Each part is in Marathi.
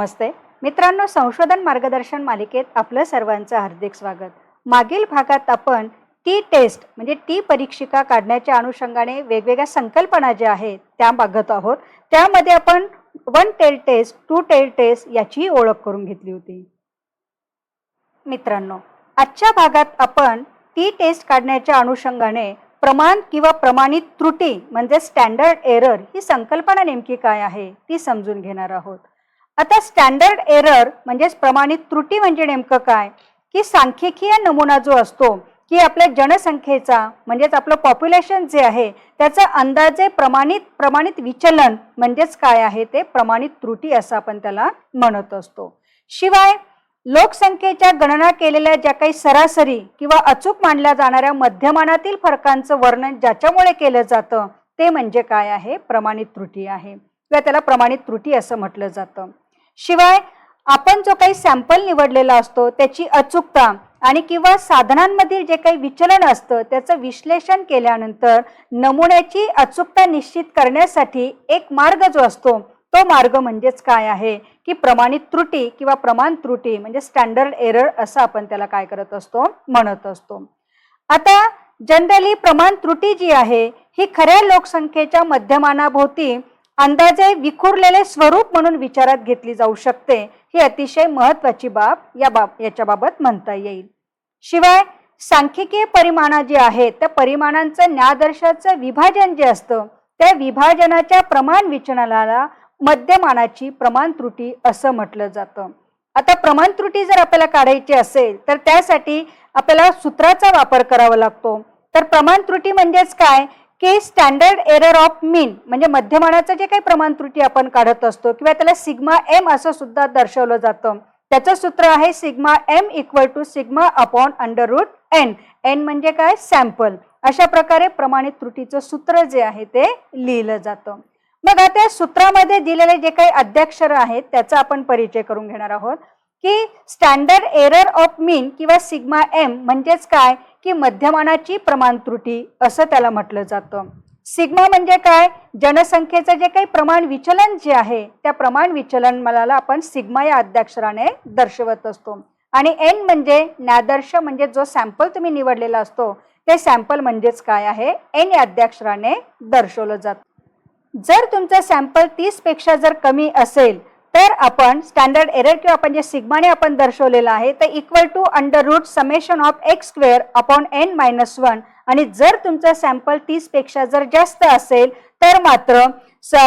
नमस्ते. मित्रांनो संशोधन मार्गदर्शन मालिकेत आपलं सर्वांचं हार्दिक स्वागत. मागील भागात आपण टी टेस्ट म्हणजे टी परीक्षिका काढण्याच्या अनुषंगाने वेगवेगळ्या संकल्पना ज्या आहेत त्या बघत आहोत. त्यामध्ये आपण one tail test two tail test याचीही ओळख करून घेतली होती. मित्रांनो आजच्या भागात आपण टी टेस्ट काढण्याच्या अनुषंगाने प्रमाण किंवा प्रमाणित त्रुटी म्हणजे स्टँडर्ड एरर ही संकल्पना नेमकी काय आहे ती समजून घेणार आहोत. आता स्टँडर्ड एरर म्हणजेच प्रमाणित त्रुटी म्हणजे नेमकं काय? की सांख्यिकीय नमुना जो असतो की आपल्या जनसंख्येचा म्हणजेच आपलं पॉप्युलेशन जे आहे त्याचं अंदाजे प्रमाणित प्रमाणित विचलन म्हणजेच काय आहे ते प्रमाणित त्रुटी असं आपण त्याला म्हणत असतो. शिवाय लोकसंख्येच्या गणना केलेल्या ज्या काही सरासरी किंवा अचूक मानल्या जाणाऱ्या मध्यमानातील फरकांचं वर्णन ज्याच्यामुळे केलं जातं ते म्हणजे काय आहे? प्रमाणित त्रुटी आहे. किंवा त्याला प्रमाणित त्रुटी असं म्हटलं जातं. शिवाय आपण जो काही सॅम्पल निवडलेला असतो त्याची अचूकता आणि किंवा साधनांमधील जे काही विचलन असतं त्याचं विश्लेषण केल्यानंतर नमुन्याची अचूकता निश्चित करण्यासाठी एक मार्ग जो असतो तो मार्ग म्हणजेच काय आहे? की प्रमाणित त्रुटी किंवा प्रमाण त्रुटी म्हणजे स्टँडर्ड एरर असं आपण त्याला काय करत असतो? म्हणत असतो. आता जनरली प्रमाण त्रुटी जी आहे ही खऱ्या लोकसंख्येच्या मध्यमानाभोवती अंदाजे विखुरलेले स्वरूप म्हणून विचारात घेतली जाऊ शकते. ही अतिशय महत्वाची बाब या बाब याच्याबाबत म्हणता येईल. शिवाय सांख्यिकीय परिमाणा जी आहेत त्या परिमाणांचं न्यादर्शाचं विभाजन जे असतं त्या विभाजनाच्या प्रमाण विचलनाला मध्यमानाची प्रमाण त्रुटी असं म्हटलं जातं. आता प्रमाण त्रुटी जर आपल्याला काढायची असेल तर त्यासाठी आपल्याला सूत्राचा वापर करावा लागतो. तर प्रमाण त्रुटी म्हणजेच काय? की स्टँडर्ड एरर ऑफ मीन म्हणजे मध्यमानाचं जे काही प्रमाण त्रुटी आपण काढत असतो किंवा त्याला सिग्मा एम असं सुद्धा दर्शवलं जातं. त्याचं सूत्र आहे sigma M equal to sigma upon under root N N म्हणजे काय? सॅम्पल अशा प्रकारे प्रमाणित त्रुटीचं सूत्र जे आहे ते लिहिलं जातं. मग आता सूत्रामध्ये दिलेले जे काही अध्यक्षर आहेत त्याचा आपण परिचय करून घेणार आहोत. की स्टँडर्ड एरर ऑफ मीन किंवा सिग्मा एम म्हणजेच काय? की मध्यमानाची प्रमाण त्रुटी असं त्याला म्हटलं जातं. सिग्मा म्हणजे काय? जनसंख्येचं जे काही प्रमाण विचलन जे आहे त्या प्रमाण विचलन मला आपण सिग्मा या अध्यक्षराने दर्शवत असतो. आणि एन म्हणजे न्यादर्श म्हणजे जो सॅम्पल तुम्ही निवडलेला असतो ते सॅम्पल म्हणजेच काय आहे? एन या अध्यक्षराने दर्शवलं जातं. जर तुमचं सॅम्पल तीसपेक्षा जर कमी असेल तर आपण स्टँडर्ड एरर किंवा आपण जे सिग्माने आपण दर्शवलेलं आहे तर equal to under root summation of X square upon N minus one आणि जर तुमचं सॅम्पल तीसपेक्षा जर जास्त असेल तर मात्र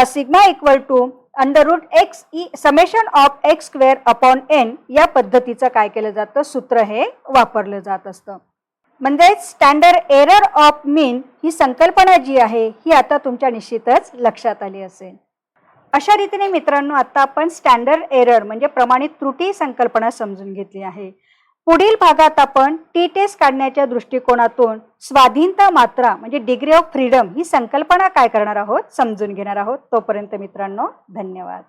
sigma equal to under root X E summation of X square upon N या पद्धतीचं काय केलं जातं? सूत्र हे वापरलं जात असतं. म्हणजे स्टँडर्ड एरर ऑफ मीन ही संकल्पना जी आहे ही आता तुमच्या निश्चितच लक्षात आली असेल. अशा रीतीने मित्रांनो आत्ता आपण स्टँडर्ड एरर म्हणजे प्रमाणित त्रुटी संकल्पना समजून घेतली आहे. पुढील भागात आपण टी टेस्ट काढण्याच्या दृष्टिकोनातून स्वाधीनता मात्रा म्हणजे डिग्री ऑफ फ्रीडम ही संकल्पना काय करणार आहोत समजून घेणार आहोत. तोपर्यंत मित्रांनो धन्यवाद.